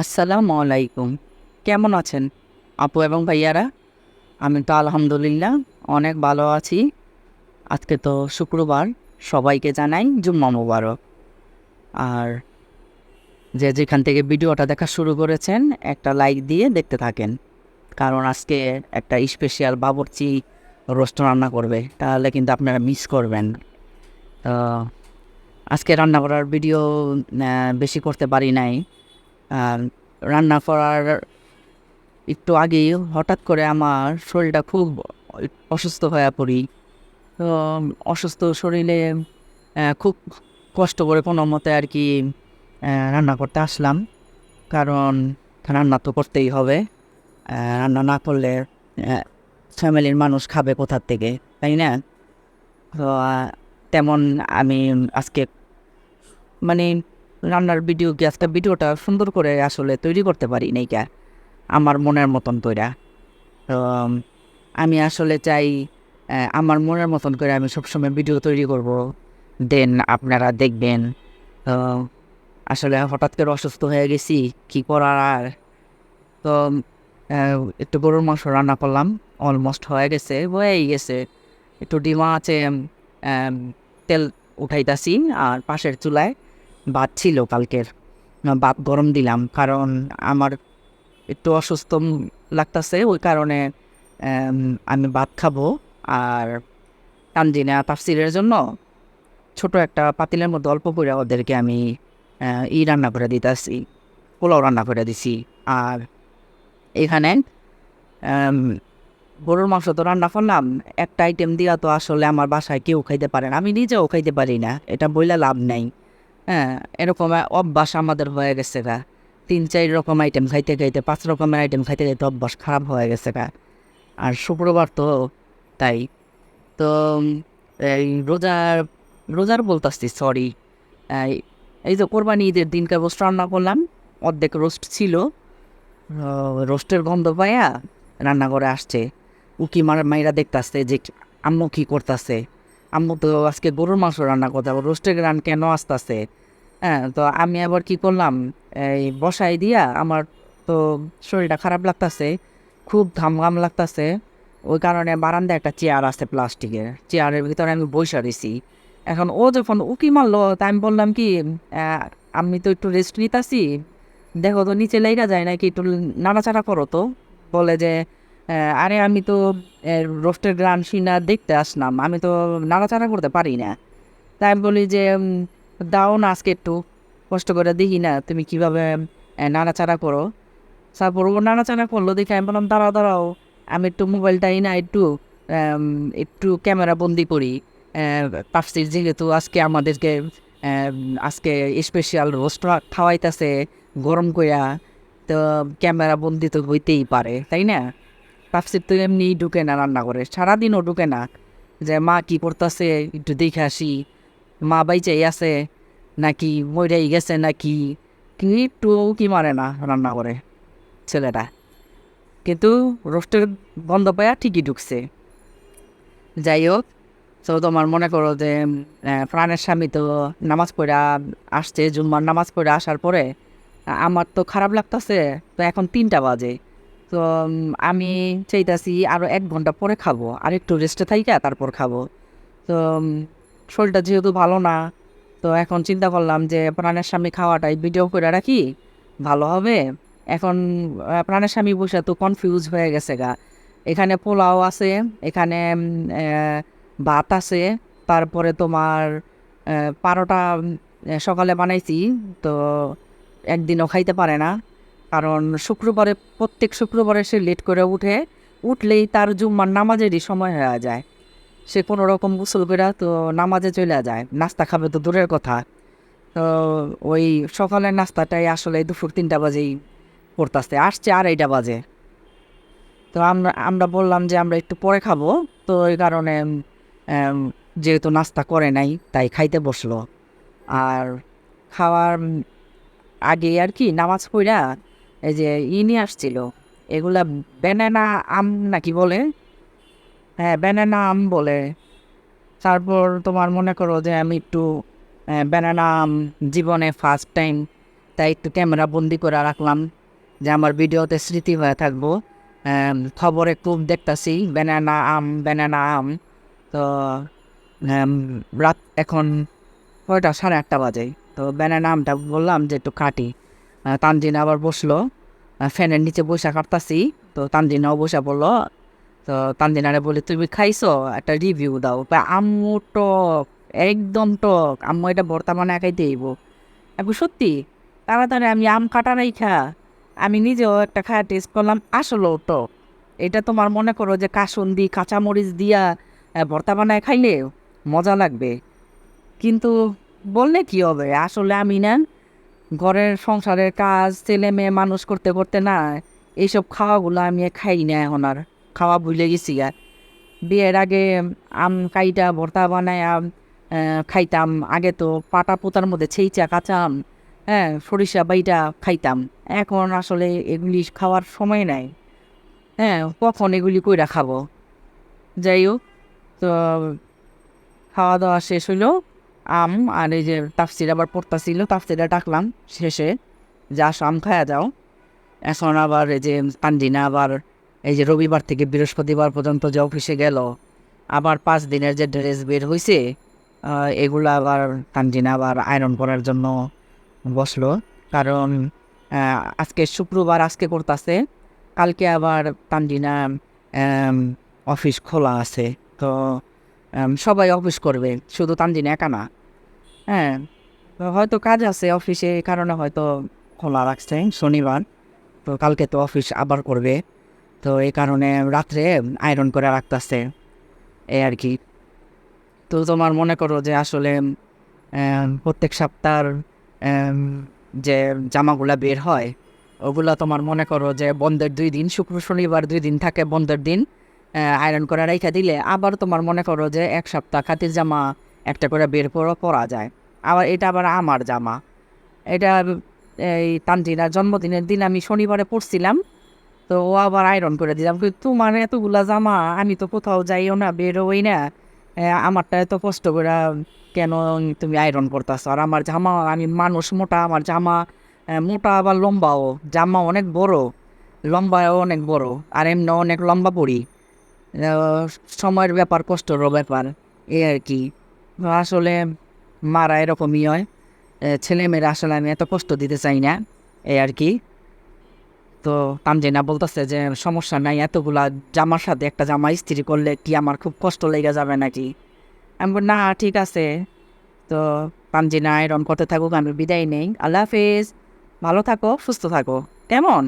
আসসালামু আলাইকুম। কেমন আছেন আপু এবং ভাইয়ারা? আমি তো আলহামদুলিল্লাহ অনেক ভালো আছি। আজকে তো শুক্রবার, সবাইকে জানাই জুম্মা মুবারক। আর যে যেখান থেকে ভিডিওটা দেখা শুরু করেছেন, একটা লাইক দিয়ে দেখতে থাকেন। কারণ আজকে একটা স্পেশাল বাবরচি রোস্ট রান্না করবে, তাহলে কিন্তু আপনারা মিস করবেন। আজকে রান্না করার ভিডিও বেশি করতে পারি নাই। রান্না করার একটু আগেই হঠাৎ করে আমার শরীরটা খুব অসুস্থ হয়ে পড়ি। তো অসুস্থ শরীরে খুব কষ্ট করে কোনো মতে আর কি রান্না করতে আসলাম। কারণ রান্না তো করতেই হবে। রান্না না করলে ফ্যামিলির মানুষ খাবে কোথার থেকে, তাই না? তো তেমন আমি আজকে মানে রান্নার ভিডিও আজকে ভিডিওটা সুন্দর করে আসলে তৈরি করতে পারি নাই কা? আমার মনের মতন তৈরা তো আমি আসলে চাই আমার মনের মতন করে আমি সবসময় ভিডিও তৈরি করব। দেন আপনারা দেখবেন আসলে হঠাৎ করে অসুস্থ হয়ে গেছি, কি করার আর? তো একটু গরুর মাংস রান্না করলাম অলমোস্ট হয়ে গেছে, হয়েই গেছে। একটু ডিমা আছে তেল উঠাইতাছি, আর পাশের চুলায় ভাত ছিল কালকের ভাত গরম দিলাম, কারণ আমার একটু অসুস্থ লাগতেছে, ওই কারণে আমি ভাত খাব আর তানজিনা তাফসিরের জন্য ছোট একটা পাতিলের মধ্যে অল্প করে ওদেরকে আমি ই রান্না করে দিতেছি, পোলাও রান্না করে দিছি। আর এখানে গরুর মাংস তো রান্না করলাম, একটা আইটেম দিয়া তো আসলে আমার বাসায় কেউ খাইতে পারে না, আমি নিজেও খাইতে পারি না, এটা বইলে লাভ নাই। হ্যাঁ এরকম অভ্যাস আমাদের হয়ে গেছে গা। তিন, চার রকম আইটেম খাইতে খাইতে, পাঁচ রকমের আইটেম খাইতে খাইতে অভ্যাস খারাপ হয়ে গেছে গা। আর শুক্রবার তো তাই। তো, এই রোজার রোজার বলতাছি সরি এই যে কোরবানি ঈদের দিনকার রোস্ট রান্না করলাম, অর্ধেক রোস্ট ছিল। রোস্টের গন্ধ পাইয়া রান্না করে আসছে। উকি মার, মাইরা দেখতাছে যে আম্মু কী করতেছে। আম্মু তো আজকে গরুর মাংস রান্না করতে হবে রোস্টের রান কেন আসতেছে? হ্যাঁ তো আমি আবার কি করলাম, এই বসাই দিয়া আমার তো শরীরটা খারাপ লাগতাছে, খুব ঘাম লাগতাছে। ওই কারণে বারান্দায় একটা চেয়ার আছে প্লাস্টিকের চেয়ারের ভিতরে আমি বসে রয়েছি এখন ও যখন উকি মারলো তাই আমি বললাম কি আমি তো একটু রেস্ট নিতাছি, দেখো তো নিচে লেগা যায় নাকি একটু নাড়াচাড়া করো তো। বলে যে আরে আমি তো রোস্টের গ্রান সিনা দেখতে আসলাম। আমি তো নাড়াচাড়া করতে পারি না। তাই আমি বলি যে দাও না আজকে একটু, কষ্ট করে দেখি না, তুমি কীভাবে নাড়াচাড়া করো। তারপর ও নাড়াচাড়া করল দেখে আমি বললাম, দাঁড়াও দাঁড়াও, আমি একটু মোবাইলটাই না একটু একটু ক্যামেরা বন্দি করি। পাফসির যেহেতু আজকে আমাদেরকে আজকে স্পেশাল রোস্ট খাওয়াইতেছে, গরম কইরা, তো ক্যামেরা বন্দি তো হইতেই পারে, তাই না? পাপসির তো এমনি ঢুকে না রান্না করে, সারাদিনও ঢুকে না। যে মা কি করতেছে, একটু দেখে আসি। মা বাইচাই আছে, নাকি মইরাই গেছে, নাকি কি একটু কি মারে না রান্না করে, ছেলেটা। কিন্তু রোস্টের গন্ধ পায়া ঠিকই ঢুকছে। যাই হোক, তো তোমার মনে করো যে প্রাণের স্বামী তো নামাজ পড়া আসছে, জুম্মার নামাজ পড়ে আসার পরে আমার তো খারাপ লাগতেছে, তো এখন তিনটা বাজে। তো আমি চাইতাছি আরও এক ঘণ্টা পরে খাব আর একটু রেস্টে থাইকা তারপর খাব। তো শরীরটা যেহেতু ভালো না তো এখন চিন্তা করলাম যে প্রাণের স্বামী খাওয়াটাই ভিডিও করে রাখি ভালো হবে। এখন প্রাণের স্বামী বসে তো কনফিউজ হয়ে গেছে গা। এখানে পোলাও আছে এখানে ভাত আছে তারপরে তোমার পারোটা সকালে বানাইছি তো একদিনও খাইতে পারে না। কারণ শুক্রবারে, প্রত্যেক শুক্রবারে সে লেট করে উঠে, উঠলেই তার জুম্মার নামাজেরই সময় হয়ে যায়। সে কোনো রকম গোসল করে তো নামাজে চলে যায়। নাস্তা খাবে তো দূরের কথা। তো ওই সকালের নাস্তাটাই আসলে দুপুর তিনটা বাজেই করতেছে। আসছে আড়াইটা বাজে। তো আমরা আমরা বললাম যে আমরা একটু পরে খাব। তো ওই কারণে যেহেতু নাস্তা করে নাই, তাই খাইতে বসল। আর খাওয়ার আগে আর কি নামাজ পড়া এই যে ই নিয়ে আসছিল, এগুলা ব্যানানা আম নাকি বলে? হ্যাঁ ব্যানানা আম বলে। তারপর তোমার মনে করো যে আমি একটু ব্যানানা আম জীবনে ফার্স্ট টাইম তাই একটু ক্যামেরা বন্দি করে রাখলাম যে আমার ভিডিওতে স্মৃতি হয়ে থাকব। খবরে খুব দেখতাছি ব্যানানা আম ব্যানানা আম। তো রাত এখন কয়টা সাড়ে আটটা বাজে। তো ব্যানানা আমটা বললাম যে একটু কাটি তানজিন আবার বসল। ফ্যানের নিচে বসে কাটতাছি তো তানজিনাও বসে বলল তো তানজিনারে বলি, তুমি খাইছো? একটা রিভিউ দাও। বা আম্মু টক, একদম টক। আম্মু এটা বানায় খাইতে হইব এখন সত্যি? তাড়াতাড়ি আমি আম কাটা খা। আমি নিজেও একটা খায়া টেস্ট করলাম, আসলেও টক। এটা তোমার মনে করো যে কাসুন্দি কাঁচামরিচ দিয়া ভর্তা বানায় খাইলে মজা লাগবে। কিন্তু বললে কি হবে? আসলে আমি না ঘরের সংসারের কাজ, ছেলে মেয়ে মানুষ করতে করতে না, এইসব খাওয়াগুলো আমি খাই না এখন আর। খাওয়া ভুলে গেছি আর বিয়ের আগে আম কাইটা, ভর্তা বানায় আম খাইতাম। আগে তো পাটা পোতার মধ্যে ছেইচা, কাঁচা আম হ্যাঁ সরিষা বাইটা খাইতাম। এখন আসলে এগুলি খাওয়ার সময় নাই। হ্যাঁ কখন এগুলি কইরা খাব? যাই হোক, তো খাওয়া দাওয়া শেষ হইল। আম আর এই যে তাফসির আবার পড়তাছিল, তাফসিরা ডাকলাম শেষে, যে আসো, আম খায়া যাও। এখন আবার এই যে তানজিনা আবার এই যে রবিবার থেকে বৃহস্পতিবার পর্যন্ত যে অফিসে গেল, আবার পাঁচ দিনের যে ড্রেস বের হয়েছে এগুলো আবার তানজিনা আবার আয়রন করার জন্য বসল। কারণ আজকে শুক্রবার, আজকে করতেছে কালকে আবার তানজিনা অফিস খোলা আছে। তো সবাই অফিস করবে, শুধু তানজিনা একা না। হ্যাঁ হয়তো কাজ আছে অফিসে, এই কারণে হয়তো খোলা রাখছে শনিবার। তো কালকে তো অফিস আবার করবে। তো এই কারণে রাত্রে আয়রন করে রাখতেছে, এই আর কি। তো তোমার মনে করো যে আসলে প্রত্যেক সপ্তাহ যে জামাগুলা বের হয়, ওগুলা তোমার মনে করো যে বন্ধের দুই দিন, শুক্র, শনিবার দুই দিন থাকে বন্ধের দিন আয়রন করে রেখে দিলে আবার তোমার মনে করো যে এক সপ্তাহ খাতির জামা একটা করে বের করে পরা যায়। আবার এটা আবার আমার জামা। এটা, এই তানজিনার জন্মদিনের দিন আমি শনিবারে পড়ছিলাম তো ও আবার আয়রন করে দিলাম। কিন্তু তোমার এতগুলা জামা, আমি তো কোথাও যাইও না, বেরোই না। আমারটা এত কষ্ট করে, কেন তুমি আয়রন করতেছো আর আমার জামা, আমি মানুষ, মোটা আমার জামা মোটা আবার লম্বাও। জামা অনেক বড় লম্বাও অনেক বড়, আর এমনি অনেক লম্বা পড়ি সময়ের ব্যাপার, কষ্টেরও ব্যাপার, এই আর কি। আসলে মারা এরকমই হয়। ছেলেমেয়েরা আসলে আমি এত কষ্ট দিতে চাই না এই আর কি। তো তানজিনা বলতেছে যে, সমস্যা নাই, এতগুলা জামার সাথে একটা জামা ইস্ত্রি করলে কি আমার খুব কষ্ট লেগে যাবে নাকি? আমি বল, না, ঠিক আছে। তো তানজিনা আয়রন করতে থাকুক, আমি বিদায় নেই। আল্লাহ হাফিজ। ভালো থাকো, সুস্থ থাকো। কেমন?